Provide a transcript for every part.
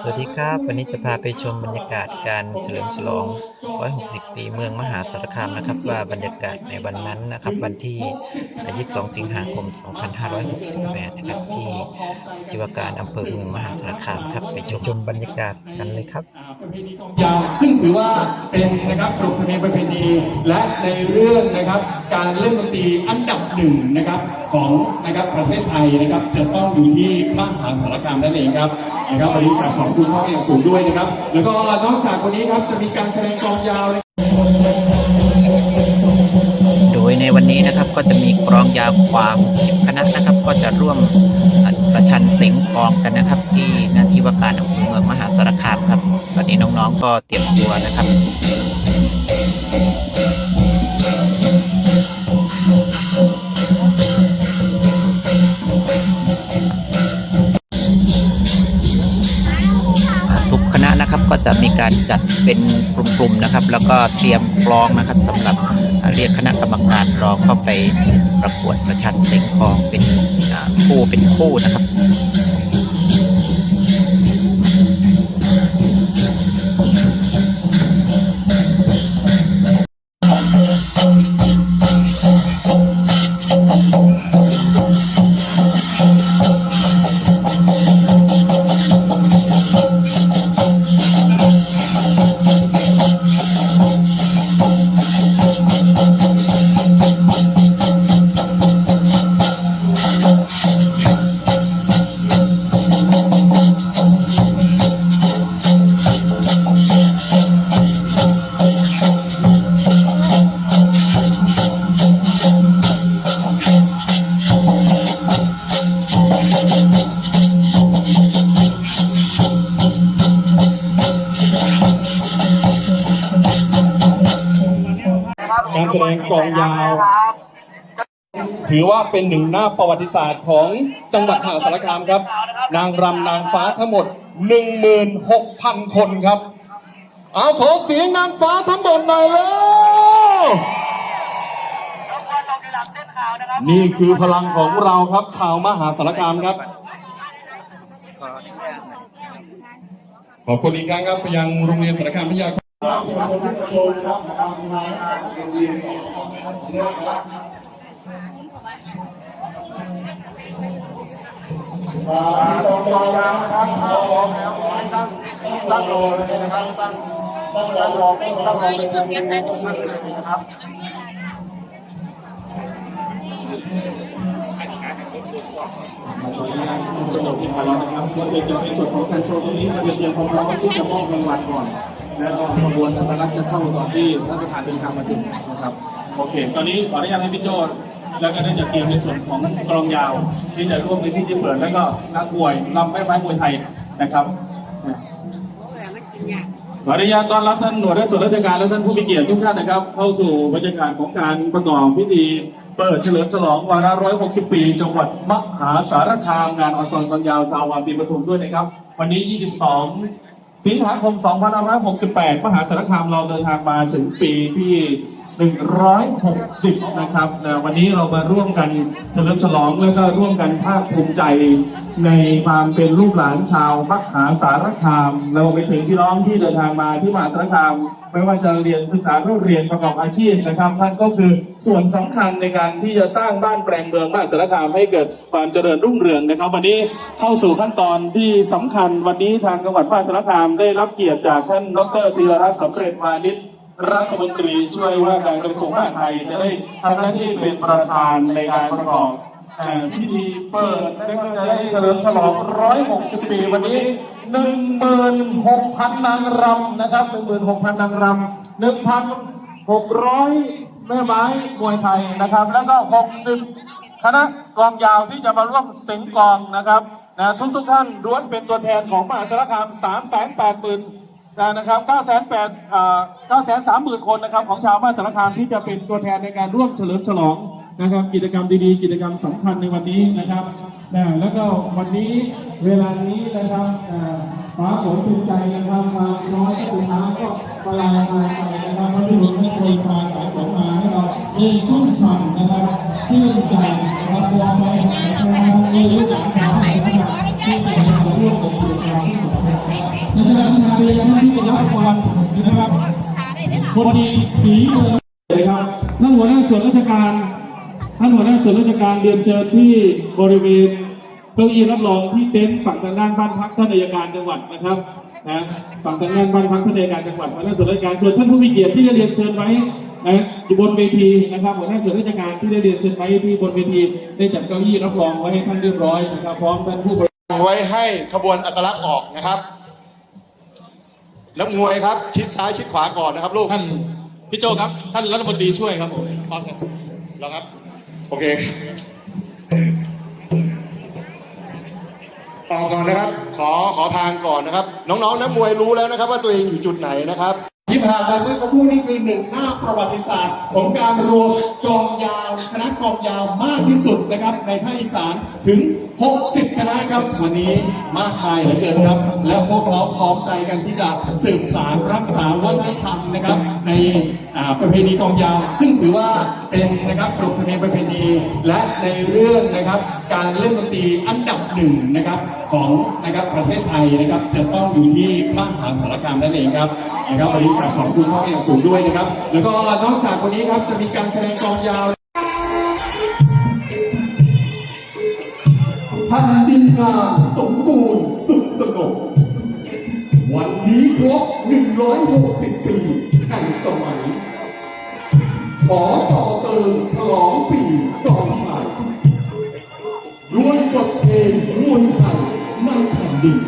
สวัสดีครับ วันนี้จะพาไปชมบรรยากาศการเฉลิมฉลอง 160 ปีเมืองมหาสารคามนะครับ ว่าบรรยากาศในวันนั้นนะครับวันที่ 22 สิงหาคม 2568 นะครับที่จิวาการอำเภอเมืองมหาสารคามครับไปชมบรรยากาศกันเลยครับ ประเพณีกองยาวซึ่งถือว่าเป็นนะครับกฎธรรมเนีประเพณี และในเรื่องนะครับการเล่นดนตรีอันดับหนึ่งนะครับของนะครับประเทศไทยนะครับจะต้องอยู่ที่มหาสารคามนั่นเองครับนะครับวันนี้กราบขอบคุณพ่ออย่างสูงด้วยนะครับ แล้วก็นอกจากวันนี้ครับจะมีการแสดงกองยาวโดยในวันนี้นะครับก็จะมีกรองยาวกว่า10คณะนะครับ ก็จะร่วมประชันเสียงกองกันนะครับ ที่หนาที่ว่าการอำเภอเมืองมหาสารคาม นี้น้องๆก็เตรียมตัวนะครับทุกคณะนะครับก็จะมีการจัดเป็นกลุ่มๆนะครับ แล้วก็เตรียมกลองนะครับสำหรับเรียกคณะกรรมการรอเข้าไปประกวดประชันเสียงกลองเป็นคู่เป็นคู่นะครับ แสดงกลองยาว ถือว่าเป็นหนึ่งหน้าประวัติศาสตร์ของจังหวัดมหาสารคามครับ นางรำนางฟ้าทั้งหมด 16,000 คนครับ เอาขอเสียงนางฟ้าทั้งหมดหน่อยเร็วนี่คือพลังของเราครับชาวมหาสารคามครับขอบคุณอีกครั้งครับไปยังโรงเรียนสารคามพิทยา ตรงรอแล้วนะครับรอรอแล้วขอให้ตั้งตั้งรอเลยนะครับตั้งตั้งตั้งรอตั้งรอเป็นเป็นเป็นตรงนั้นเลยนะครับขออนุญาตผู้ประสบภัยนะครับก็เป็นจะเป็นส่วนของการโชว์ตรงนี้จะเป็นเตรียมความพร้อมที่จะมอบรางวัลก่อน แล้วก็ขบวนธรรมรัฐจะเข้าตอนที่ท่านประธานเดินทางมาถึงนะครับ โอเค ตอนนี้ขออนุญาตให้พี่โจทย์แล้วก็ได้จัดเตรียมในส่วนของกลองยาว ที่จะร่วมในพิธีเปิดแล้วก็นักมวยลำไม้ไม้มวยไทยนะครับขออนุญาตต้อนรับท่านหน่วยราชส่วนราชการและท่านผู้มีเกียรติทุกท่านนะครับ เข้าสู่บรรยากาศของการประกอบพิธีเปิดเฉลิมฉลองวาระ 160 ปี จังหวัดมหาสารคามงานออนซอนกองยาวชาววาปีปทุมด้วยนะครับ วันนี้ 22 สิงหาคม 2568 มหาสารคามเราเดินทางมาถึงปีที่ 160 นะครับนะวันนี้เรามาร่วมกันเฉลิมฉลองแล้วก็ร่วมกันภาคภูมิใจในความเป็นลูกหลานชาวมหาสารคามเราไปถึงพี่น้องที่เดินทางมาที่มหาสารคาม ไม่ว่าจะเรียนศึกษาเรียนประกอบอาชีพนะครับท่านก็คือส่วนสำคัญในการที่จะสร้างบ้านแปลงเมืองมหาสารคามให้เกิดความเจริญรุ่งเรืองนะครับ วันนี้เข้าสู่ขั้นตอนที่สำคัญวันนี้ทางจังหวัดมหาสารคามได้รับเกียรติจากท่านดรธีรรัตน์สำเร็จวานิช รัฐมนตรีช่วยว่าการกระทรวงมหาดไทยจะได้ทำหน้าที่เป็นประธานในการประกอบพิธีเปิดและก็จะได้เฉลิมฉลอง 160 ปีวันนี้ 16,000 นางรำนะครับ 16,000 นางรำ1,600 แม่ไม้มวยไทยนะครับ แล้วก็ 60 คณะกองยาวที่จะมาร่วมเสียงกองนะครับนะทุกทุกท่านล้วนเป็นตัวแทนของมหาสารคาม3 8 0 0 0 นะครับ9 8 0 0 9 3 0 0 0 คนนะครับของชาวมหานสารคามที่จะเป็นตัวแทนในการร่วมเฉลิมฉลองนะครับ กิจกรรมดีๆ กิจกรรมสำคัญในวันนี้นะครับนะแล้วก็วันนี้เวลานี้นะครับอ่าฟ้าฝนเป็นใจนะครับควาน้อยสุดท้ายก็ปลายมาไปนะครับพระพิรุณให้โปรยปลายสายฝนมาให้เราได้ชุ่มฉ่ำนะครับชื่นใจนะครับมองไปหาพระมีลูกหลานชาวไทยนะครับที่เป็นร่วมในกิจกรรมที่สำ คนดีสีเมืองเลยครับท่านหัวหน้าส่วนราชการ ท่านหัวหน้าส่วนราชการเรียนเชิญที่บริเวณเก้าอี้รับรองที่เต็นท์ฝั่งทางด้านบ้านพักท่านอัยการจังหวัดนะครับนะฝั่งทางด้านบ้านพักท่านอัยการจังหวัดหัวหน้าส่วนราชการส่วนท่านผู้มีเกียรติที่ได้เรียนเชิญไว้นะอยู่บนเวทีนะครับหัวหน้าส่วนราชการที่ได้เรียนเชิญไว้ที่บนเวทีได้จัดเก้าอี้รับรองไว้ให้ท่านเรียบร้อยนะครับพร้อมท่านผู้บริไว้ให้ขบวนอัตลักษณ์ออกนะครับ นักมวยครับชิดซ้ายชิดขวาก่อนนะครับลูกท่านพี่โจครับ ท่านรัฐมนตรีช่วยครับผมโอเคแล้วครับ โอเคออกก่อนนะครับ ขอขอทางก่อนนะครับ น้องๆนักมวยรู้แล้วนะครับ ว่าตัวเองอยู่จุดไหนนะครับ ที่ผ่านมาเมื่อสักครู่นี้คือหนึ่งหน้าประวัติศาสตร์ ของการรวมกองยาวคณะกองยาวมากที่สุดนะครับ ในภาคอีสานถึง 60 คณะครับวันนี้มากมายเหลือเกินครับ และพวกเราพร้อมใจกันที่จะสืบสารรักษาวัฒนธรรมนะครับ ในประเพณีกองยาว ซึ่งถือว่า เป็นนะครับกฎธรรมเนีประเพณีและในเรื่องนะครับการเล่นดนตรีอันดับหนึ่งนะครับของนะครับประเทศไทยนะครับจะต้องอยู่ที่มหาสารคามนั่นเองครับนะครับวันนี้กราบขอบคุณพ่ออย่างสูงด้วยนะครับ แล้วก็นอกจากวันนี้ครับจะมีการแสดงกลองยาวแผ่นดินงาสมบูรณ์สุขสงบวันนี้ครบ160 ปีแห่งสมัยขอต่อเติมฉลองปีกองไทยด้วยบทเพลงมวยไทยในแผ่นดิน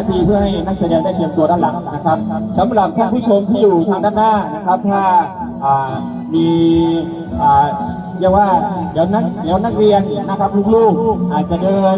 นาทีเพื่อให้นักแสดงได้เตรียมตัวด้านหลังนะครับสำหรับท่านผู้ชมที่อยู่ทางด้านหน้านะครับ ถ้ามีเรียกว่าเดี๋ยวนักเดี๋ยวนักเรียนนะครับลูกๆอาจจะเดิน